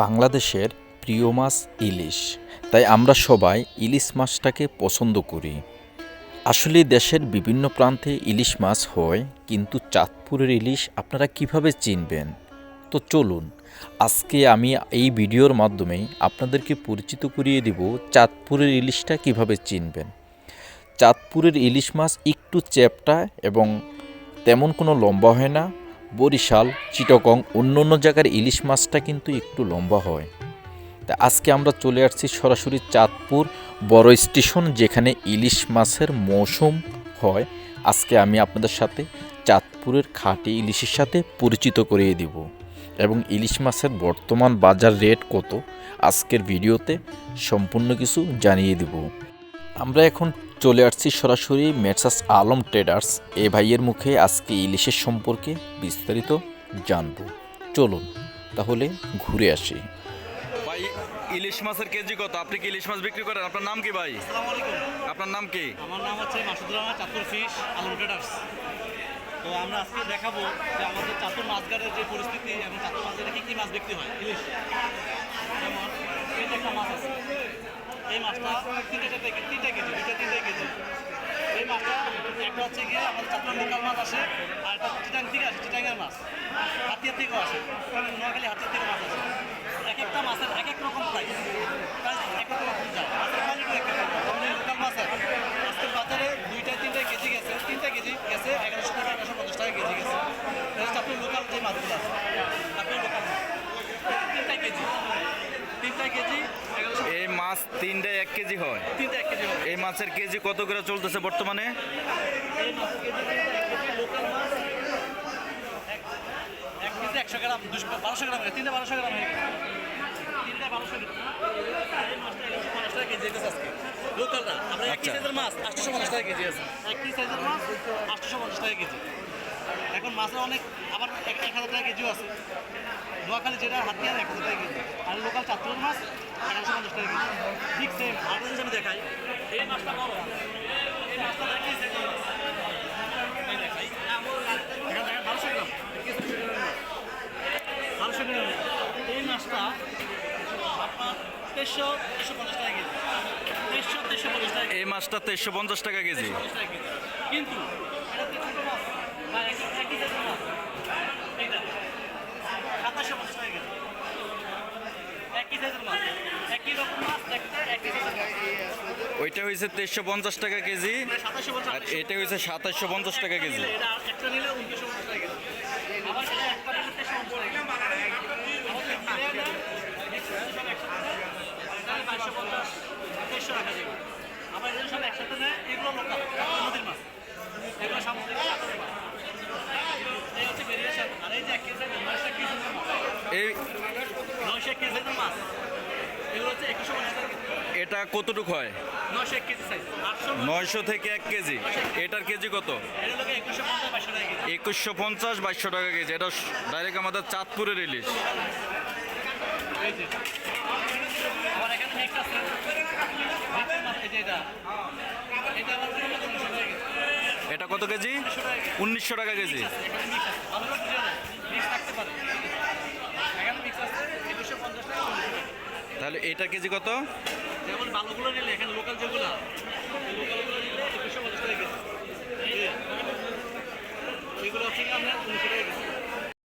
বাংলাদেশের প্রিয় মাছ ইলিশ। তাই আমরা সবাই ইলিশ মাছটাকে পছন্দ করি। আসলে দেশের বিভিন্ন প্রান্তে ইলিশ মাছ হয়, কিন্তু চাঁদপুরের ইলিশ আপনারা কীভাবে চিনবেন? তো চলুন, আজকে আমি এই ভিডিওর মাধ্যমে আপনাদেরকে পরিচিত করিয়ে দেব চাঁদপুরের ইলিশটা কীভাবে চিনবেন। চাঁদপুরের ইলিশ মাছ একটু চ্যাপটা এবং তেমন কোনো লম্বা হয় না বরিশাল চিটকং অন্য অন্য জায়গার ইলিশ মাছটা কিন্তু একটু লম্বা হয়। তা আজকে আমরা চলে আসছি সরাসরি চাঁদপুর বড় স্টেশন যেখানে ইলিশ মাছের মৌসুম হয়। আজকে আমি আপনাদের সাথে চাঁদপুরের খাঁটি ইলিশের সাথে পরিচিত করিয়ে দিব এবং ইলিশ মাছের বর্তমান বাজার রেট কত, আজকের ভিডিওতে সম্পূর্ণ কিছু জানিয়ে দিব। আমরা এখন চলে আসছি সরাসরি মেসাস আলম ট্রেডার্স। এ ভাইয়ের মুখে আজকে ইলিশের সম্পর্কে বিস্তারিত জানব। চলুন তাহলে ঘুরে আসি। ভাই ইলিশ মাছের কেজি কত? আপনি কি ইলিশ মাছ বিক্রি করেন? আপনার নাম কি ভাই? আপনার নাম কি? আমার নাম হচ্ছে মাসুদুর রহমান চাঁদপুর ফিশ আলম ট্রেডার্স। তো আমরা আজকে দেখাবো যে আমাদের চাঁদপুর মাছঘাটের যে পরিস্থিতি এবং চাঁদপুর মাছঘাটে কী কী মাছ বিক্রি হয় ইলিশ। যেমন এই একটা মাছ আছে। এই মাছটা তিনটে তিনটে কেজি দুইটা তিনটে কেজি। এই মাছটা একটা হচ্ছে গিয়ে আমাদের চাঁদপুর লোকাল মাছ আসে আর একটা চিটাং থেকে আসে চিটাঙ্গের মাছ। হাতিয়ার থেকেও আসে। নোয়াখালী হাতিয়ার থেকে মাছ আসে। এক একটা মাছের এক এক রকম প্রাইস প্রাইস এক এক রকম যায় মাছের কোয়ালিটি এক এক রকম আমাদের লোকাল মাছ আছে আজকের বাজারে দুইটা তিনটা কেজি গেছে তিনটা কেজি গেছে এগারোশো টাকা এগারোশো পঞ্চাশ টাকা কেজি গেছে এটা হচ্ছে আপনার লোকাল যে মাছগুলো আছে আপনার লোকাল মাছ তিনটা কেজি তিনটা কেজি এগারোশো এই মাছ তিনটে এক কেজি হয়। তিনটা এক কেজি এই মাছের কেজি কত করে চলতেছে বর্তমানে? একশো গ্রাম দুশো বারোশো গ্রাম তিনটা বারোশো গ্রাম তিনটা গ্রাম। কেজি আজকে। আমরা একই আচ্ছা। সাইজের মাছ আটশোশো পঞ্চাশ টাকা কেজি আছে। একই সাইজের মাছ পঞ্চাশ টাকা কেজি। এখন মাছের অনেক আবার এক হাজার টাকা কেজিও আছে। নোয়াখালী যেটা হাতিয়ার এক হাজার টাকা কেজি আর লোকাল চাঁদপুরের মাছ এগারোশো পঞ্চাশ টাকা কেজি। ঠিক সেম আর আমি দেখাই এই মাছটা বড় এই মাছটা দেখাই বারোশো গ্রাম। বারোশো গ্রাম। এই মাছটা আপনার তেইশশো পঞ্চাশ টাকা কেজি। তেইশশো তেইশশো পঞ্চাশ টাকা এই মাছটা তেইশশো পঞ্চাশ টাকা কেজি। কিন্তু এটা তো ছোটো মাছ। বা একই একই জাতের মাছ এইটা সাতাশশো পঞ্চাশ টাকা কেজি একই সাইজের মাছ একই রকম মাছ দেখতে একই সাইজের মাছ ওইটা হয়েছে তেইশশো পঞ্চাশ টাকা কেজি। আর এটা হয়েছে সাতাশশো পঞ্চাশ টাকা কেজি এটা একটা নিলে উনত্রিশশো পঞ্চাশ টাকা কেজি আবার এটা একটা নিলে তেইশশো পঞ্চাশ টাকা কেজি আমাদের মিলিয়ে দেন, সব একসাথে নেয়, তাহলে বাইশশো পঞ্চাশ, তেইশশো টাকা যাবে। আবার এগুলো সব একসাথে নেয়, এগুলো লোকাল, নদীর মাছ। এগুলো সামুদ্রিক সাগরের মাছ। এই হচ্ছে variation। আর এই যে এক কেজি সাইজের, নয়শো এক কেজি সাইজের মাছ। এই নয়শো এক কেজি সাইজের মাছ। এগুলো হচ্ছে একুশশো পঞ্চাশ টাকা এটা কতটুকু হয়? নয়শো থেকে এক কেজি। এটার কেজি কত? একুশশো পঞ্চাশ, বাইশশো টাকা কেজি। এটা ডাইরেক্ট আমাদের চাঁদপুরের ইলিশ। এটা। কত কেজি? উনিশশো টাকা কেজি এখানে mix আছে। ভালো করে বুঝে নেন। Mix থাকতে পারে। এখানে mix আছে, 2150 টাকা, 1900 টাকা। তাহলে এটা কেজি কত? যেমন ভালোগুলো নিলে এখানে লোকাল যেগুলো